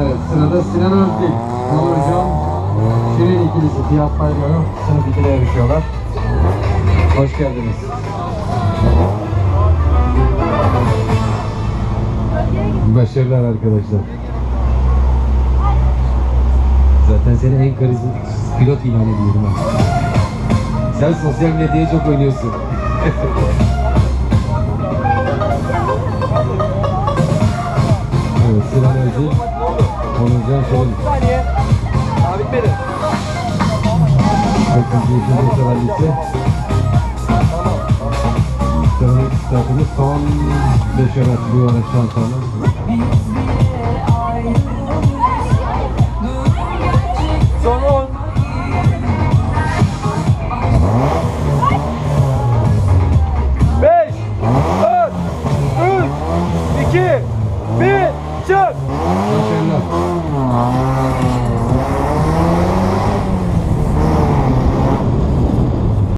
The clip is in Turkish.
Evet sırada Sinan Özbil, Onurcan, Şirin ikilisi Fiyat Bayramı sınıf 2'de yarışıyorlar. Hoş geldiniz. Başarılar arkadaşlar. Zaten seni en karizmatik pilot ilan ediyorum. Sen sosyal medyaya çok oynuyorsun. Özil, Onurcan Şirin. Abi bitmedi. Kaçıncı ikinci rallisi. Sıradaki startımız son 5 araç bu araçtan sonra. Son 10. Beş, dört, üç, iki.